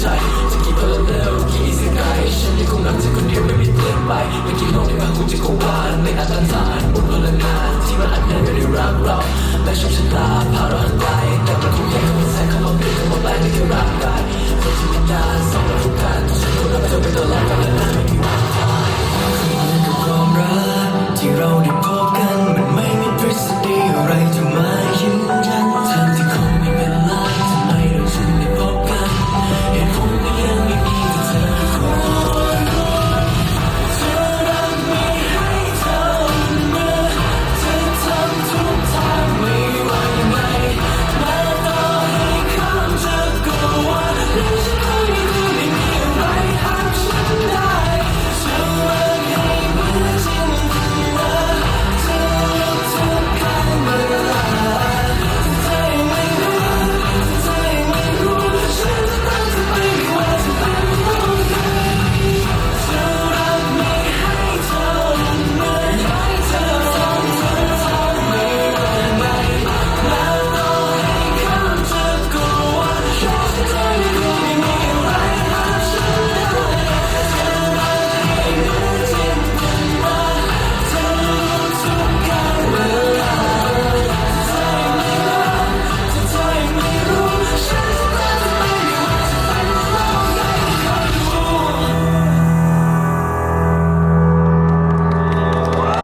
ใจจะกี่เพิ่มเวกี่อีสิไงฉันยังคงรักเธอคนเดียวไม่มีเปลี่ยนไปและกี่โลกในบางหุ่นจักรวาลในอาตันสารบนพลังงานที่มันอัดแน่นไปด้วรักเราและโชคชะตาพาเราหันไกลแต่มันคงยังคงแทรกเข้ามาเปลี่ยนเข้ามาแปลงในที่รัางกายคนที่มีตาสองเราทุกการต้องช้คนรับเธอไปตลอด